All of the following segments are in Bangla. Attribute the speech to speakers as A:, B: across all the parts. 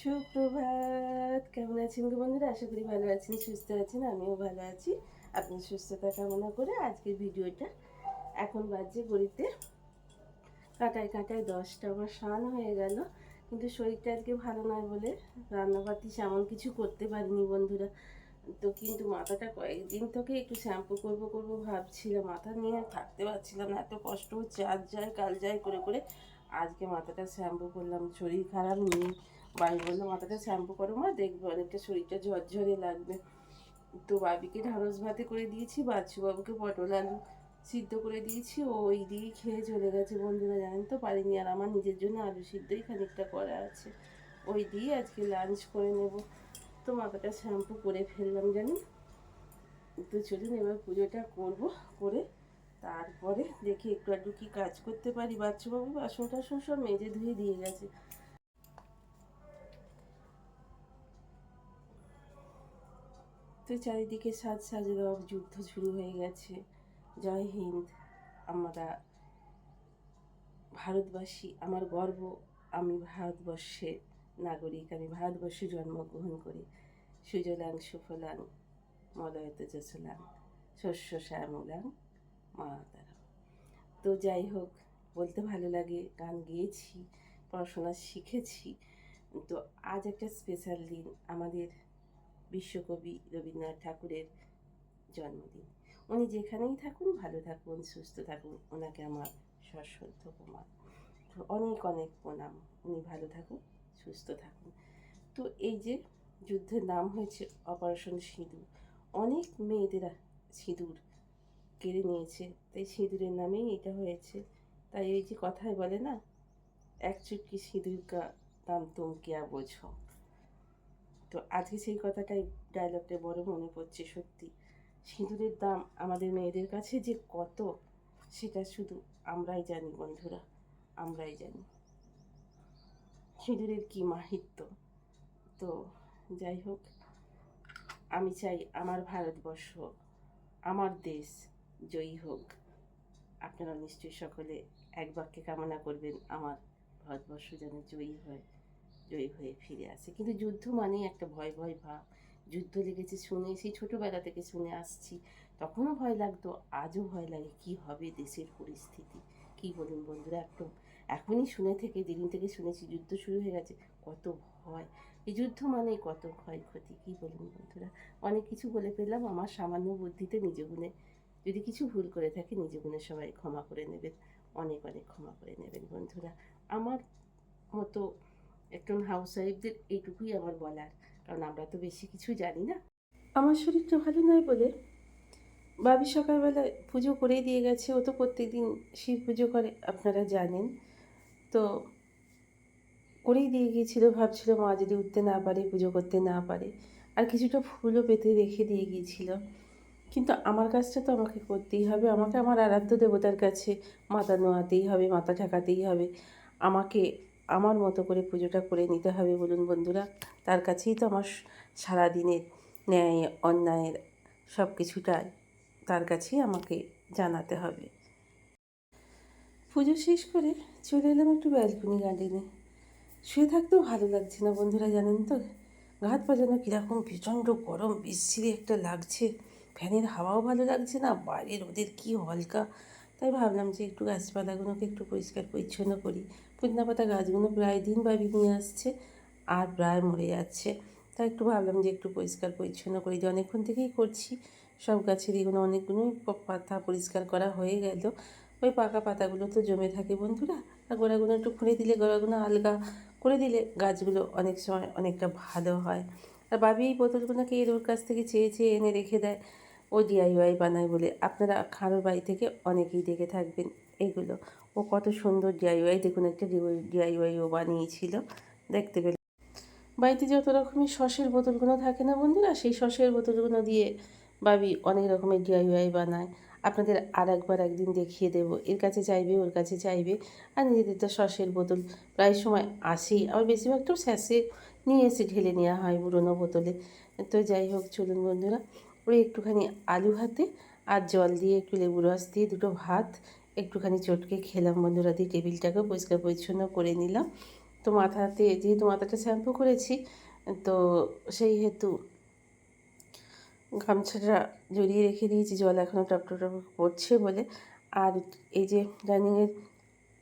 A: সুপ্রভাত। কেমন আছেন গো বন্ধুরা? আশা করি ভালো আছেন, সুস্থ আছেন, আমিও ভালো আছি। আপনার সুস্থতা কামনা করে আজকের ভিডিওটা এখন বাজে গড়িতে কাটায় কাটায় দশটা, আমার স্নান হয়ে গেল। কিন্তু শরীরটা আজকে ভালো নয় বলে রান্নাবাতি সেমন কিছু করতে পারিনি বন্ধুরা। তো কিন্তু মাথাটা কয়েকদিন থেকে একটু শ্যাম্পু করব করব ভাবছিলাম, মাথা নিয়ে থাকতে পারছিলাম না। এত কষ্ট হচ্ছে, আজ যায়, কাল যায়, করে করে। আজকে মাথাটা শ্যাম্পু করলাম, শরীর খারাপ, নেই। বাড়ি বলল মাথাটা শ্যাম্পু করো, মা, দেখবে অনেকটা শরীরটা ঝরঝরে লাগবে। তো বাবিকে ঢাঁড়স ভাতে করে দিয়েছি বাচ্চু বাবুকে পটল আলু সিদ্ধ করে দিয়েছি, ও ওই দিয়ে খেয়ে চলে গেছে বন্ধুরা, জানেন তো? পারিনি আর আমার নিজের জন্য আলু সিদ্ধই খানিকটা করা আছে। ওই দিয়ে আজকে লাঞ্চ করে নেব। তো মাথাটা শ্যাম্পু করে ফেললাম জানি তো চলুন এবার পুজোটা করব, করে তারপরে দেখি একটু একটু কি কাজ করতে পারি। বাচ্চাবাবু বাসন টাসন সব মেজে ধুয়ে দিয়ে গেছে। তো চারিদিকে সাজ সাজে দেওয়া যুদ্ধ শুরু হয়ে গেছে। জয় হিন্দ, আমরা ভারতবাসী, আমার গর্ব, আমি ভারতবর্ষের নাগরিক, আমি ভারতবর্ষে জন্মগ্রহণ করি। সুজলাং, সুফলাং, মলয়ত যশলাং, শস্য শ্যামলাং, মাতারাম। তো যাই হোক, বলতে ভালো লাগে, গান গেয়েছি, পড়াশোনা শিখেছি। তো আজ একটা স্পেশাল দিন আমাদের বিশ্বকবি রবীন্দ্রনাথ ঠাকুরের জন্মদিন। উনি যেখানেই থাকুন, ভালো থাকুন, সুস্থ থাকুন, ওনাকে আমার সশ্রদ্ধ প্রমাণ তো অনেক অনেক প্রণাম। উনি ভালো থাকুন, সুস্থ থাকুন। তো এই যে যুদ্ধের নাম হয়েছে অপারেশন সিঁদুর, অনেক মেয়েদের সিঁদুর কেড়ে নিয়েছে। তাই সিঁদুরের নামেই এটা হয়েছে। তাই এই যে কথায় বলে না, এক চুটকি সিঁদুর কা দাম তুম কেয়া বোঝো? তো আজকে সেই কথাটাই ডায়লগটা বড় মনে পড়ছে সত্যি। সিঁদুরের দাম আমাদের মেয়েদের কাছে যে কত, সেটা শুধু আমরাই জানি বন্ধুরা, আমরাই জানি। সিঁদুরের কী মাহিত্য? তো যাই হোক, আমি চাই আমার ভারতবর্ষ, আমার দেশ জয়ী হোক। আপনারা নিশ্চয়ই সকলে এক বাক্যে কামনা করবেন, আমার ভারতবর্ষ যেন জয়ী হয়। জয়ী হয়ে ফিরে আসে। কিন্তু যুদ্ধ মানেই একটা ভয় ভয় ভাব। যুদ্ধ লেগেছে শুনে, সেই ছোটোবেলা থেকে শুনে আসছি। তখনও ভয় লাগতো, আজও ভয় লাগে, কি হবে দেশের পরিস্থিতি? কি বলুন বন্ধুরা একদম এখনই শুনে থেকে, যেদিন থেকে শুনেছি যুদ্ধ শুরু হয়ে গেছে, কত ভয়। এই যুদ্ধ মানেই কত ক্ষয়ক্ষতি, কি বলুন বন্ধুরা? অনেক কিছু বলে ফেললাম, আমার সামান্য বুদ্ধিতে নিজ গুণে যদি কিছু ভুল করে থাকি, নিজ গুণে সবাই ক্ষমা করে নেবেন। অনেক অনেক ক্ষমা করে নেবেন বন্ধুরা। আমার মতো একজন হাউস ওয়াইফদের এইটুকুই আমার বলার। কারণ আমরা তো বেশি কিছু জানি না। আমার শরীরটা ভালো নয় বলে বাবি সকালবেলায় পুজো করেই দিয়ে গেছে। ও তো প্রত্যেকদিন শিব পুজো করে, আপনারা জানেন। তো করেই দিয়ে গিয়েছিল, ভাবছিল মা যদি উঠতে না পারে, পুজো করতে না পারে। আর কিছুটা ফুলও পেতে রেখে দিয়ে গিয়েছিল। কিন্তু আমার কাজটা তো আমাকে করতেই হবে। আমাকে আমার আরাধ্য দেবতার কাছে মাথা নোয়াতেই হবে, মাথা ঠেকাতেই হবে। আমাকে আমার মতো করে পুজোটা করে নিতে হবে বলুন বন্ধুরা। তার কাছেই তো আমার সারাদিনের ন্যায়, অন্যায়ের সব কিছুটাই তার কাছেই আমাকে জানাতে হবে। পুজো শেষ করে চলে এলাম একটু ব্যালকনি গার্ডেনে শুয়ে থাকতেও ভালো লাগছে না বন্ধুরা, জানেন তো? ঘাত পা যেন কীরকম প্রচণ্ড গরম, বিশ্রী একটা লাগছে। ফ্যানের হাওয়াও ভালো লাগছে না বাইরের ওদের কী হলকা তাই ভাবলাম যে একটু গাছপালাগুলোকে একটু পরিষ্কার পরিচ্ছন্ন করি। পুদিনা পাতা গাছগুলো প্রায় দিন বাবি নিয়ে আসছে আর প্রায় মরে যাচ্ছে। তাই একটু ভাবলাম যে একটু পরিষ্কার পরিচ্ছন্ন করি। যে অনেকক্ষণ থেকেই করছি, সব গাছের এগুলো অনেকগুলোই পাতা পরিষ্কার করা হয়ে গেল। ওই পাকা পাতাগুলো তো জমে থাকে বন্ধুরা। আর গোড়াগুলো একটু খুঁড়ে দিলে, গোড়াগুলো আলগা করে দিলে গাছগুলো অনেক সময় অনেকটা ভালো হয়। আর বাবি এই বোতলগুলোকে এর ওর কাছ থেকে চেয়ে চেয়ে এনে রেখে দেয়। ও ডিআইওয়াই বানায় বলে আপনারা খানোর বাড়ি থেকে অনেকেই দেখে থাকবেন এগুলো। ও কত সুন্দর ডিআইওয়াই দেখুন একটা ডিআইওয়াই ও বানিয়েছিল, দেখতে পেলে। বাড়িতে যত রকমের সসের বোতলগুলো থাকে না বন্ধুরা, সেই সসের বোতলগুলো দিয়ে বাবি অনেক রকমের ডিআইওয়াই বানায়। আপনাদের আর একবার একদিন দেখিয়ে দেবো, এর কাছে চাইবে, ওর কাছে চাইবে। আর নিজেদের তো সসের বোতল প্রায় সময় আসেই, আবার বেশিরভাগটাও স্যাসে নিয়ে এসে ঢেলে নেওয়া হয় পুরোনো বোতলে। তো যাই হোক, চলুন বন্ধুরা ওই একটুখানি আলু হাতে আর জল দিয়ে একটু লেবু রস দিয়ে দুটো ভাত, একটুখানি চটকে খেলাম বন্ধুরা দিয়ে টেবিলটাকে পরিষ্কার পরিচ্ছন্ন করে নিলাম। তো মাথাতে যেহেতু মাথাটা শ্যাম্পু করেছি, তো সেই হেতু গামছাটা জড়িয়ে রেখে দিয়েছি, জল এখনও টপ টপ পড়ছে বলে। আর এই যে ডাইনিংয়ের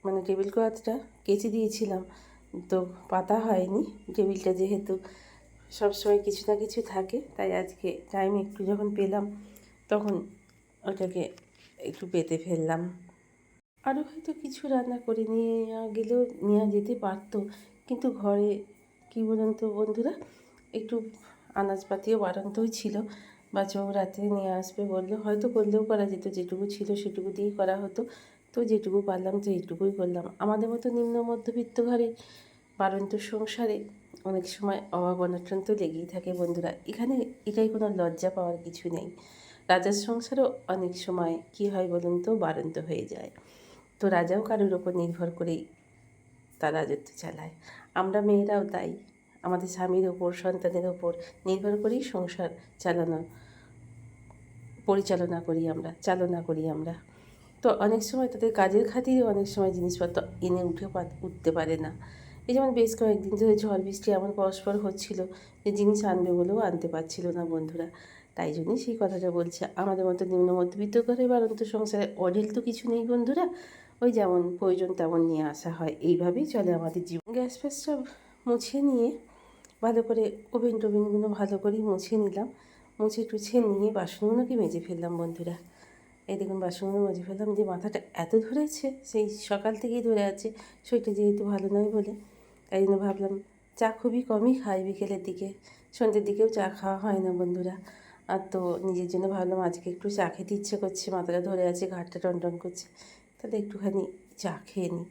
A: মানে টেবিল ক্লথটা কেচে দিয়েছিলাম, তো পাতা হয়নি। টেবিলটা যেহেতু সবসময় কিছু না কিছু থাকে, তাই আজকে টাইম একটু যখন পেলাম, তখন ওটাকে একটু পেতে ফেললাম। আরও হয়তো কিছু রান্না করে নিয়ে গেলেও নেওয়া যেতে পারতো, কিন্তু ঘরে কী বলুন তো বন্ধুরা, একটু আনাজপাতিও বাড়ন্তই ছিল বাচ্চাও রাতে নিয়ে আসবে বলল, হয়তো করলেও করা যেত, যেটুকু ছিল সেটুকু দিয়েই করা হতো, তো যেটুকু পারলাম তো এইটুকুই করলাম। আমাদের মতো নিম্ন মধ্যবিত্ত ঘরে বারন্ত সংসারে অনেক সময় অভাব অনটন তো লেগেই থাকে বন্ধুরা। এখানে এটাই কোনো লজ্জা পাওয়ার কিছু নেই। রাজার সংসারও অনেক সময় কি হয় বলুন তো, বারন্ত হয়ে যায়। তো রাজাও কারোর ওপর নির্ভর করেই তার রাজত্ব চালায়। আমরা মেয়েরাও তাই। আমাদের স্বামীর ওপর, সন্তানের ওপর নির্ভর করেই সংসার চালানো, পরিচালনা করি আমরা, চালনা করি আমরা। তো অনেক সময় তাদের কাজের খাতিরে অনেক সময় জিনিসপত্র এনে উঠে উঠতে পারে না। এই যেমন বেশ কয়েকদিন ধরে ঝড় বৃষ্টি এমন পরস্পর হচ্ছিল যে জিনিস আনবে বলেও আনতে পারছিল না বন্ধুরা। তাই জন্যই সেই কথাটা বলছে। আমাদের মতো নিম্ন মধ্যবিত্ত ঘরে বারন্ত সংসারে অঢেল তো কিছু নেই বন্ধুরা। ওই যেমন প্রয়োজন তেমন নিয়ে আসা হয়। এইভাবেই চলে আমাদের জীবন। গ্যাস ফ্যাস সব মুছে নিয়ে ভালো করে ওভেন টোভেনগুলো ভালো করেই মুছে নিলাম। মুছে টুছে নিয়ে বাসনগুলোকে মেজে ফেললাম বন্ধুরা। এই দেখুন, বাসনগুলো মেজে ফেললাম। যে মাথাটা এত ধরেছে, সেই সকাল থেকেই ধরে আছে। শরীরটা যেহেতু ভালো নয় বলে। তাই জন্য ভাবলাম চা খুবই কমই খাই বিকেলের দিকে। সন্ধ্যের দিকেও চা খাওয়া হয় না বন্ধুরা। আর তো নিজের জন্য ভাবলাম আজকে একটু চা খেতে ইচ্ছে করছে, মাথাটা ধরে আছে ঘাটটা টনটন করছে। তাহলে একটুখানি চা খেয়ে নিই।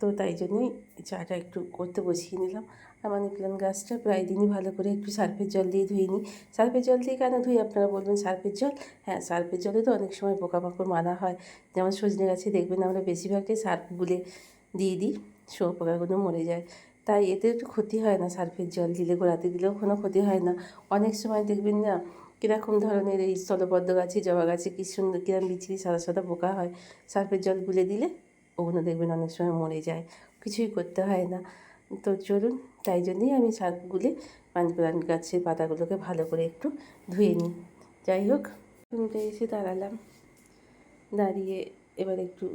A: তো তাই জন্যই চাটা একটু করতে বসিয়ে নিলাম। আর মানি প্ল্যান্ট গাছটা প্রায় দিনই ভালো করে একটু সার্ফের জল দিয়ে ধুয়ে নিই। সার্ফের জল দিয়ে কেন ধুই আপনারা বলবেন সার্ফের জল? হ্যাঁ সার্ফের জলে তো অনেক সময় পোকামাকড় মারা হয়। যেমন সজনে গাছে দেখবেন আমরা বেশিরভাগটাই সার্ফ গুলে দিয়ে দিই। শুয়োপোকাগুলো মরে যায়। তাই এতে একটু ক্ষতি হয় না সার্ফের জল, দিলে গোড়াতে দিলেও কোনো ক্ষতি হয় না। অনেক সময় দেখবেন না, কীরকম ধরনের এই স্থলপদ্ম গাছে, জবা গাছে কী সুন্দর কীরকম বিচ্ছিরি সাদা সাদা পোকা হয়। সার্ফের জল গুলে দিলে ওগুলো দেখবেন অনেক সময় মরে যায়, কিছুই করতে হয় না। তো চলুন, তাই জন্যই আমি শাক গুলে পানি প্লান্ট গাছের পাতাগুলোকে ভালো করে একটু ধুয়ে নিই। যাই হোক টুনিটা এসে দাঁড়ালাম। দাঁড়িয়ে এবার একটু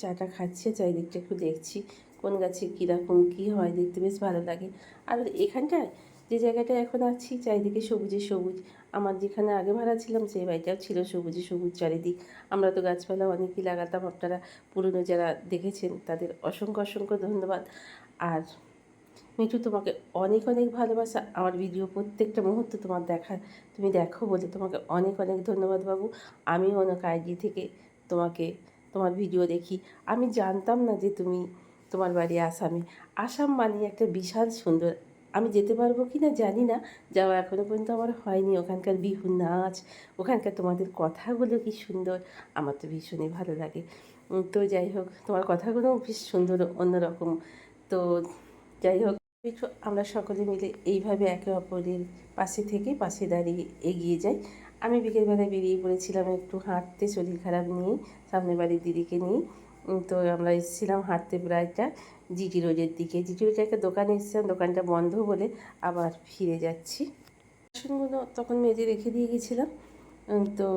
A: চাটা খাচ্ছে, চারিদিকটা একটু দেখছি। কোন গাছে কীরকম কী হয় দেখতে বেশ ভালো লাগে। আর এখানটায় যে জায়গাটায় এখন আছি, চারিদিকে সবুজে সবুজ। আমার যেখানে আগে ভাড়া ছিলাম, সেই বাড়িটাও ছিল সবুজে সবুজ চারিদিক। আমরা তো গাছপালা অনেকই লাগাতাম, আপনারা পুরনো যারা দেখেছেন তাদের অসংখ্য অসংখ্য ধন্যবাদ। আর মিঠু, তোমাকে অনেক অনেক ভালোবাসা। আমার ভিডিও প্রত্যেকটা মুহূর্ত তোমার দেখা, তুমি দেখো বলে তোমাকে অনেক অনেক ধন্যবাদ বাবু। আমি অনেক আইডি থেকে তোমাকে, তোমার ভিডিও দেখি। আমি জানতাম না যে তুমি তোমার বাড়ি আসামে। আসাম মানে একটা বিশাল সুন্দর আমি যেতে পারব কি না জানি না। যাওয়া এখনও পর্যন্ত আমার হয়নি। ওখানকার বিহু নাচ, ওখানকার তোমাদের কথাগুলো কি সুন্দর। আমার তো ভীষণই ভালো লাগে। তো যাই হোক, তোমার কথাগুলো বেশ সুন্দর, অন্যরকম। তো যাই হোক আমরা সকলে মিলে এইভাবে একে অপরের পাশে থেকে পাশে দাঁড়িয়ে এগিয়ে যাই। আমি বিকেলবেলায় বেরিয়ে পড়েছিলাম একটু হাঁটতে, শরীর খারাপ নিয়ে সামনের বাড়ির দিদিকে নিয়ে। তো আমরা এসেছিলাম হাঁটতে প্রায়টা জিটি রোডের দিকে। জিটি রোডে একটা দোকানে এসেছিলাম দোকানটা বন্ধ বলে আবার ফিরে যাচ্ছি। বাসনগুলো তখন মেজে রেখে দিয়ে গেছিলাম তো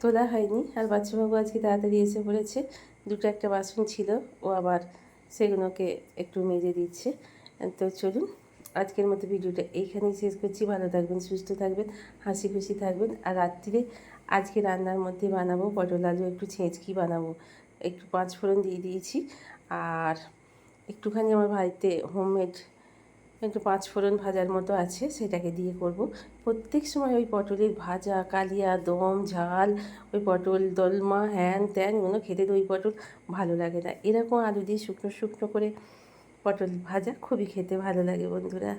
A: তোলা হয়নি। আর বাচ্চাবাবু আজকে তাড়াতাড়ি এসে পড়েছে, দুটো একটা বাসন ছিল, ও আবার সেগুলোকে একটু মেজে দিচ্ছে। তো চলুন, আজকের মতো ভিডিওটা এইখানেই শেষ করছি। ভালো থাকবেন, সুস্থ থাকবেন, হাসি খুশি থাকবেন। আর রাত্রিরে আজকে রান্নার মধ্যে বানাবো পটল আলু, একটু ছেঁচকি বানাবো। একটু পাঁচ ফোড়ন দিয়ে দিয়েছি। আর একটুখানি আমার বাড়িতে হোমমেড একটু পাঁচ ফোড়ন ভাজার মতো আছে, সেটাকে দিয়ে করব। প্রত্যেক সময় ওই পটলের ভাজা, কালিয়া, দম, ঝাল, ওই পটল, দলমা, হ্যান ত্যান, এগুলো খেতে দই পটল ভালো লাগে না। এরকম আলু দিয়ে শুকনো শুকনো করে পটল ভাজা, খুবই খেতে ভালো লাগে বন্ধুরা।